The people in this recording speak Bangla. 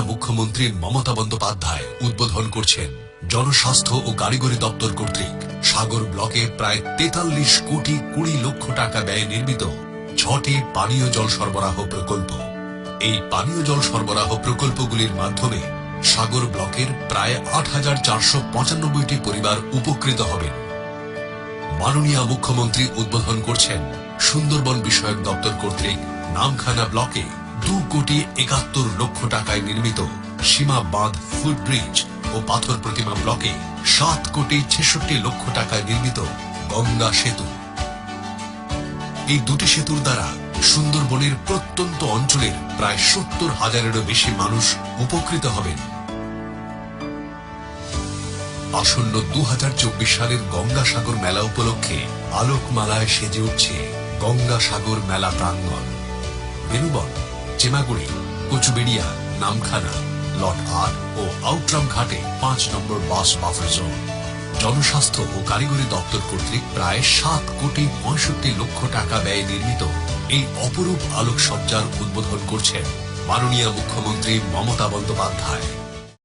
মাননীয় মুখ্যমন্ত্রী মমতা বন্দ্যোপাধ্যায় উদ্বোধন করছেন জনস্বাস্থ্য ও কারিগরি দপ্তর কর্তৃক সাগর ব্লকে প্রায় তেতাল্লিশ কোটি কুড়ি লক্ষ টাকা ব্যয়ে নির্মিত ছটি পানীয় জল সরবরাহ প্রকল্প। এই পানীয় জল সরবরাহ প্রকল্পগুলির মাধ্যমে সাগর ব্লকের প্রায় আট হাজার চারশো পঁচানব্বইটি পরিবার উপকৃত হবেন। মাননীয় মুখ্যমন্ত্রী উদ্বোধন করছেন সুন্দরবন বিষয়ক দপ্তর কর্তৃক নামখানা ব্লকে দু কোটি একাত্তর লক্ষ টাকায় নির্মিত সীমা বাঁধ ফুটব্রিজ ও পাথর প্রতিমা ব্লকে সাত কোটি ছেষট্টি লক্ষ টাকায় নির্মিত গঙ্গা সেতু। এই দুটি সেতুর দ্বারা সুন্দরবনের প্রত্যন্ত অঞ্চলের প্রায় সত্তর হাজারেরও বেশি মানুষ উপকৃত হবেন। আসন্ন দু হাজার চব্বিশ সালের গঙ্গাসাগর মেলা উপলক্ষে আলোকমালায় সেজে উঠছে গঙ্গাসাগর মেলা প্রাঙ্গণ। বেনুবন চেমাগুড়ি কচুবেড়িয়া, নামখানা লট আট ও আউটরাম ঘাটে পাঁচ নম্বর বাস বাফার জোন। জনস্বাস্থ্য ও কারিগরি দপ্তর কর্তৃক প্রায় সাত কোটি পঁয়ষট্টি লক্ষ টাকা ব্যয় নির্মিত এই অপরূপ আলোকসজ্জার উদ্বোধন করছেন মাননীয় মুখ্যমন্ত্রী মমতা বন্দ্যোপাধ্যায়।